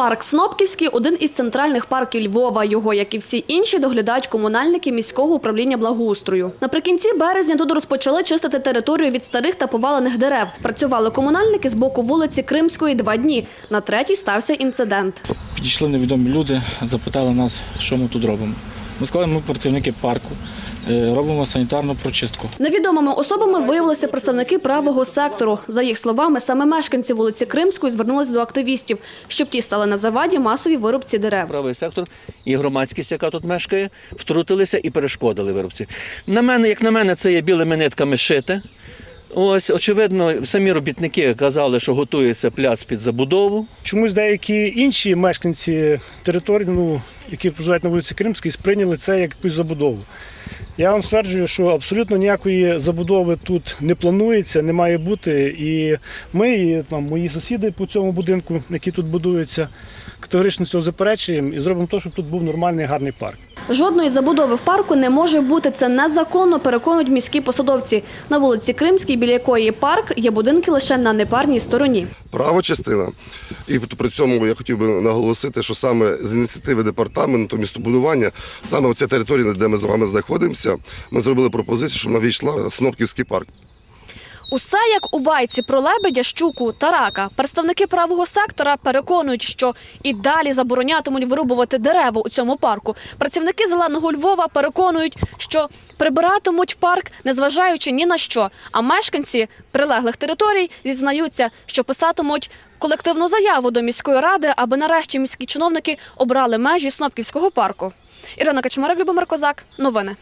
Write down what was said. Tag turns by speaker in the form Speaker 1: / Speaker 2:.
Speaker 1: Парк Снопківський один із центральних парків Львова. Його, як і всі інші, доглядають комунальники міського управління благоустрою. Наприкінці березня тут розпочали чистити територію від старих та повалених дерев. Працювали комунальники з боку вулиці Кримської два дні. На третій стався інцидент.
Speaker 2: Підійшли невідомі люди, запитали нас, що ми тут робимо. Ми сказали, ми працівники парку, е, робимо санітарну прочистку.
Speaker 1: Невідомими особами виявилися представники правого сектору. За їх словами, саме мешканці вулиці Кримської звернулися до активістів, щоб ті стали на заваді масові виробці дерев.
Speaker 3: правий сектор і громадськість, яка тут мешкає, втрутилися і перешкодили виробці. На мене, як на мене, це є білими нитками шите. Ось, очевидно, самі робітники казали, що готується пляц під забудову.
Speaker 4: Чомусь деякі інші мешканці території, ну, які проживають на вулиці Кримській, сприйняли це як якусь забудову. Я вам стверджую, що абсолютно ніякої забудови тут не планується, не має бути. І ми, і там, мої сусіди по цьому будинку, які тут будуються, категорично цього заперечуємо і зробимо те, щоб тут був нормальний гарний парк.
Speaker 1: Жодної забудови в парку не може бути. Це незаконно, переконують міські посадовці. На вулиці Кримській, біля якої парк, є будинки лише на непарній стороні.
Speaker 5: права частина. І при цьому я хотів би наголосити, що саме з ініціативи департаменту містобудування, саме оця територія, де ми з вами знаходимося, ми зробили пропозицію, щоб вона війшла Снопківський парк.
Speaker 1: Усе як у байці про лебедя, щуку та рака. Представники правого сектора переконують, що і далі заборонятимуть вирубувати дерева у цьому парку. Працівники зеленого Львова переконують, що прибиратимуть парк, незважаючи ні на що. А мешканці прилеглих територій зізнаються, що писатимуть колективну заяву до міської ради, аби нарешті міські чиновники обрали межі Снопківського парку. Ірина Качмарик, Любомир Козак. Новини.